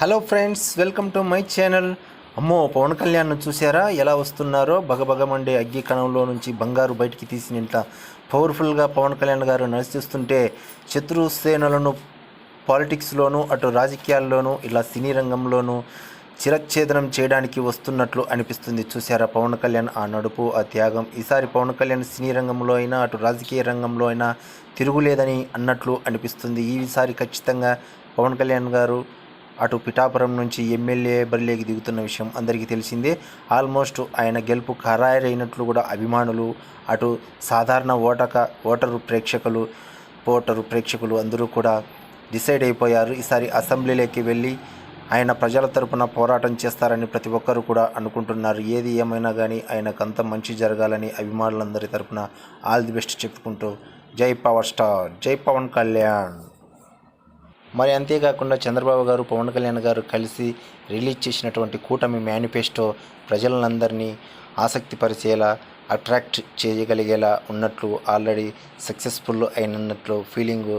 Hello friends welcome to my channel. అమ్మో పవన్ కళ్యాణ్ చూసారా ఎలా వస్తున్నారో? బగబగమండే అగ్గి కణంలో నుంచి బంగారు బయటికి తీసినంత పవర్ఫుల్గా పవన్ కళ్యాణ్ గారు నడిచిస్తుంటే శత్రు సేనలను పాలిటిక్స్లోనూ అటు రాజకీయాల్లోనూ ఇలా సినీ రంగంలోనూ చిరచ్ఛేదనం చేయడానికి వస్తున్నట్లు అనిపిస్తుంది. చూసారా పవన్ కళ్యాణ్ ఆ నడుపు ఆ త్యాగం? ఈసారి పవన్ కళ్యాణ్ సినీ రంగంలో అయినా అటు రాజకీయ రంగంలో అయినా తిరుగులేదని అన్నట్లు అనిపిస్తుంది. ఈసారి ఖచ్చితంగా పవన్ కళ్యాణ్ గారు అటు పిఠాపురం నుంచి ఎమ్మెల్యే బరిలోకి దిగుతున్న విషయం అందరికీ తెలిసిందే. ఆల్మోస్ట్ ఆయన గెలుపు ఖరారైనట్లు కూడా అభిమానులు అటు సాధారణ ఓటక ఓటరు ప్రేక్షకులు ఓటరు ప్రేక్షకులు అందరూ కూడా డిసైడ్ అయిపోయారు. ఈసారి అసెంబ్లీలోకి వెళ్ళి ఆయన ప్రజల తరపున పోరాటం చేస్తారని ప్రతి ఒక్కరు కూడా అనుకుంటున్నారు. ఏది ఏమైనా కానీ ఆయనకంత మంచి జరగాలని అభిమానులందరి తరపున ఆల్ ది బెస్ట్ చెప్పుకుంటూ జై పవర్ స్టార్ జై పవన్ కళ్యాణ్. మరి అంతేకాకుండా చంద్రబాబు గారు పవన్ కళ్యాణ్ గారు కలిసి రిలీజ్ చేసినటువంటి కూటమి మేనిఫెస్టో ప్రజలందరినీ ఆసక్తిపరిచేలా అట్రాక్ట్ చేయగలిగేలా ఉన్నట్లు ఆల్రెడీ సక్సెస్ఫుల్ అయినట్లు ఫీలింగ్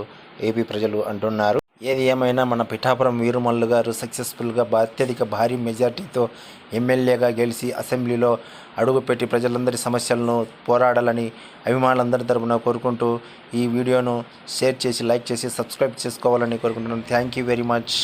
ఏపీ ప్రజలు అంటున్నారు. ఏది ఏమైనా మన పిఠాపురం వీరుమల్లు గారు సక్సెస్ఫుల్గా అత్యధిక భారీ మెజార్టీతో ఎమ్మెల్యేగా గెలిచి అసెంబ్లీలో అడుగుపెట్టి ప్రజలందరి సమస్యలను పోరాడాలని అభిమానులందరి తరపున కోరుకుంటూ ఈ వీడియోను షేర్ చేసి లైక్ చేసి సబ్స్క్రైబ్ చేసుకోవాలని కోరుకుంటున్నాను. Thank you very much